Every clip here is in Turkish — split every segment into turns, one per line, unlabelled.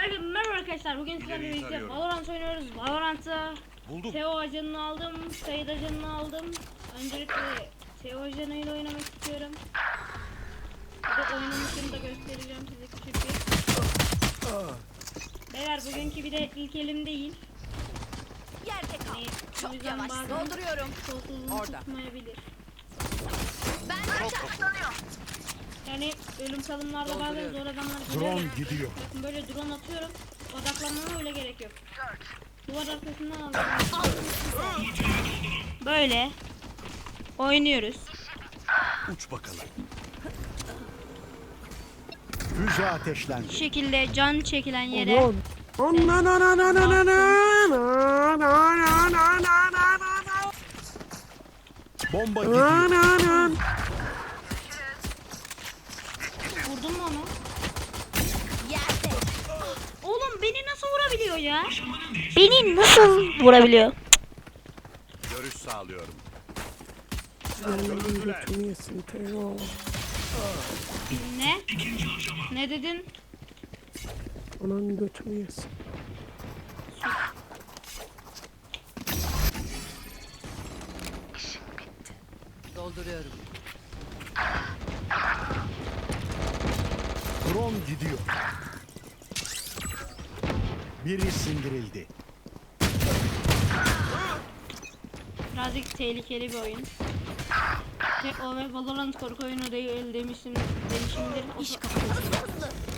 Herkese merhaba arkadaşlar. Bugün sizlerle birlikte. Valorant oynuyoruz. Valorant'ta
Buldum.
Teo ajanını aldım. Sayıd ajanını aldım. Öncelikle Teo ajanıyla oynamak istiyorum. Bir de oynamışını da göstereceğim size küçük bir. Beyler bugünkü bir de ilk elim değil.
Yerde kal.
Yani o
Çok
yüzden
yavaş.
bazen
Dolduruyorum. Orada.
tutmayabilir.
Ben kaçar.
Yani ölüm salımlarda bazen zor adamlar geliyor.
Drone gidiyor.
Bakın böyle drone atıyorum. Odaklanmama öyle gerek yok. Duvar arkasından aldım. Böyle oynuyoruz.
Uç bakalım.
Füze ateşlendi.
Şu şekilde can çekilen yere
Bomba gidiyor.
Vurdun mu onu?
Yerde.
Oğlum beni nasıl vurabiliyor ya? Beni nasıl vurabiliyor?
Görüş sağlıyorum.
Ne? Ne dedin?
Ananın götünü yesin.
Dolduruyorum.
Drone gidiyor. Biri sindirildi.
Birazcık tehlikeli bir oyun. O ve Valorant korku oyunu değil demiştim demişimdir. O,
İş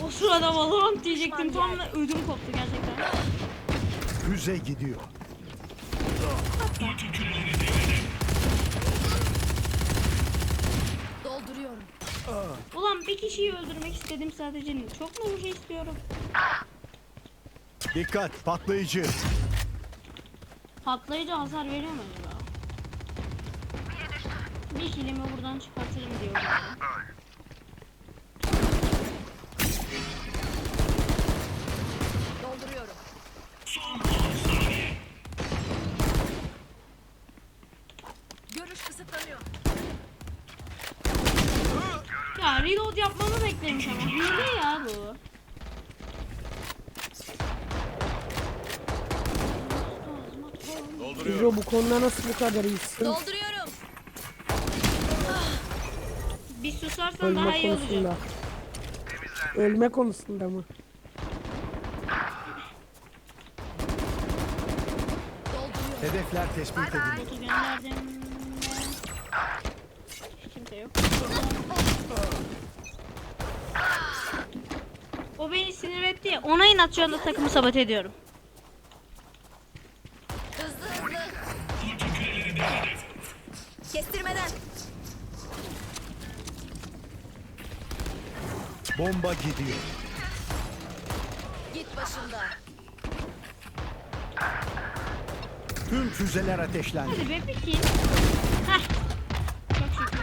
o sırada Valorant diyecektim tam da ödüm koptu gerçekten.
Füze gidiyor.
Dolduruyorum.
Ulan bir kişiyi öldürmek istedim sadece. Çok mu bir şey istiyorum?
Dikkat patlayıcı.
Patlayıcı hasar veriyor mu acaba? Bir kilimi buradan çıkartırım diyorum. ya.
Dolduruyorum. Görüş kısıtlanıyor.
Ya reload beklemiş ama. Hile ya bu.
Dolduruyorum.
Bu konuda nasıl bu kadar iyisin?
Dolduruyorum.
Bir susarsan daha
Ölme
iyi olacak.
konusunda. Ölme konusunda mı?
Dolduruyorum.
Hedefler tespit edildi.
Botu gönderdim. Hiç kimse yok. O beni sinir etti ya. Ona inat şu anda takımı sabote ediyorum.
Hızlı hızlı. Kestirmeden.
Bomba gidiyor.
Git başımda.
Tüm füzeler ateşlendi.
Hadi be. Heh. Çok şükür.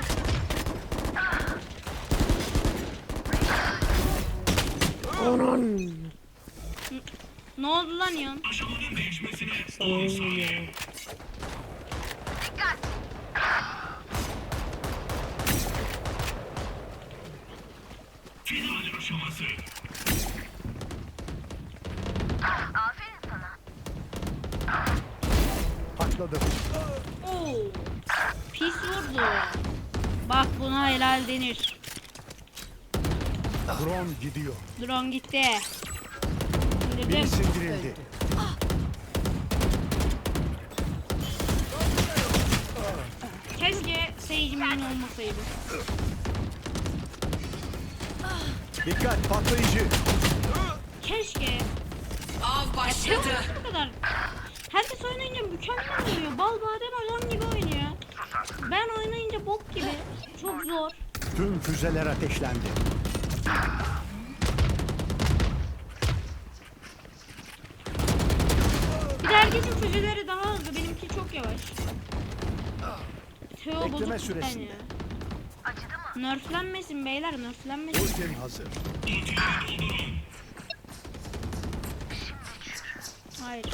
Anan.
Ne oldu lan Yon?
Sana ya.
Patladı.
Oo. Pis vurdu. Bak buna helal denir.
Drone gidiyor.
Drone gitti.
Biri
İndirdim.
sindirildi.
Keşke main olmasaydı.
Dikkat patlayıcı.
Keşke. Av başladı. Bu kadar. Herkes oynayınca mükemmel oynuyor. Bal badem adam gibi oynuyor. Ben oynayınca bok gibi. Çok zor.
Tüm füzeler ateşlendi.
Bir de herkesin füzeleri daha hızlı. Benimki çok yavaş. Teo
Bekleme
bozuk
süresinde.
ya. Nerflenmesin beyler nerflenmesin.
Ultim hazır.
Hayır.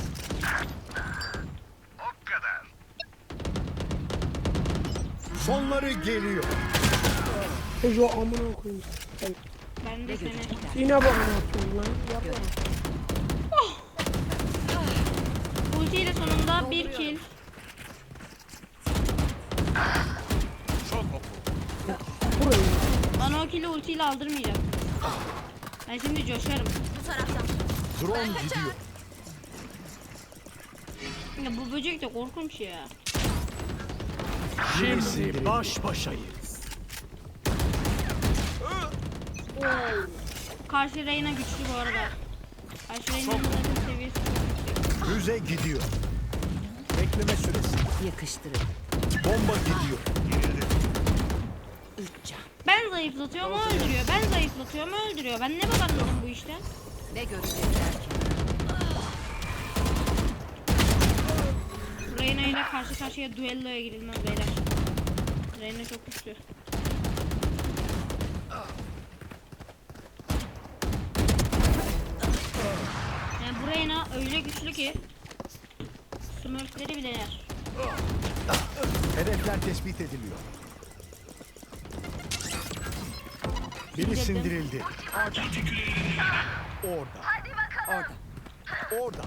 Sonları geliyor.
Ejo amına koyayım.
Ben de.
Yine bana atıyorsun lan. Yapma. Oh.
Ultiyle sonunda bir kill.
Çok.
Bana o kill'i ultiyle aldırmayacak. Ben şimdi coşarım.
Bu taraftan.
Drone gidiyor.
Ya bu böcek de korkunç ya.
Şimdi baş başayız.
Karşı Reyna güçlü bu arada. Karşı Reyna'nın zaten seviyesi çok yüksek.
Füze gidiyor. Bekleme süresi.
Yakıştırın.
Bomba gidiyor.
Üç can.
Ben zayıflatıyorum o öldürüyor. Ben zayıflatıyorum o öldürüyor. Ben ne bakarım bu işte?
Ne görecekler ki?
Reyna ile karşı karşıya düelloya girilmez beyler. Reyna çok güçlü. Yani bu Reyna öyle güçlü ki Smurfleri bile yer.
Hedefler tespit ediliyor. Biri sindirildi. Orada. Orada. Orada.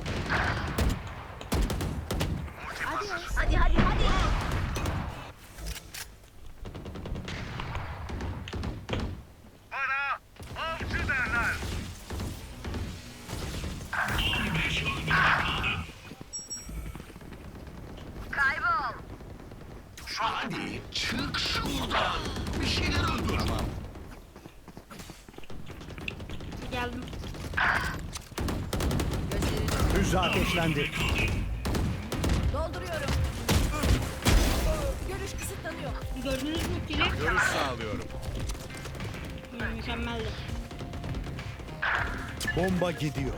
Hadi hadi hadi.
Hadi çık şuradan. Bir şeyler öldür. Tamam.
Geldim.
Füze ateşlendi.
Dolduruyorum. Görüş kısıtlanıyor.
Gördünüz mü kili?
Görüş sağlıyorum.
Hmm, mükemmeldi.
Bomba gidiyor.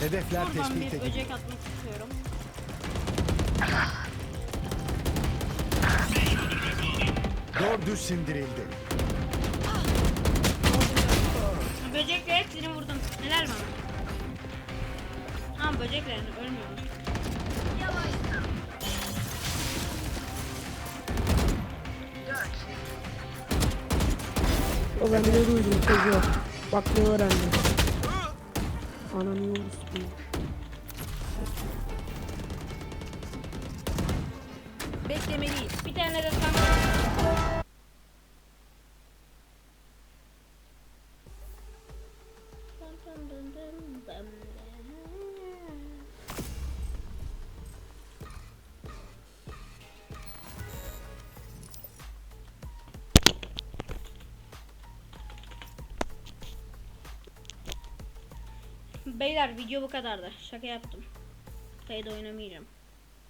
Hedefler
Buradan
tespit
bir
ediliyor.
böcek atmak istiyorum.
Dördü sindirildi.
Böcekle hepsini vurdum. Neler bana? Ha böcekler ölmüyor.
O ben ne duydum çocuğu. Bak ne öğrendim. Ananı yiyoruz.
Beklemeliyiz.
Bir tane de tam. Beyler video bu kadardı. Şaka yaptım. Kayıda oynamayacağım.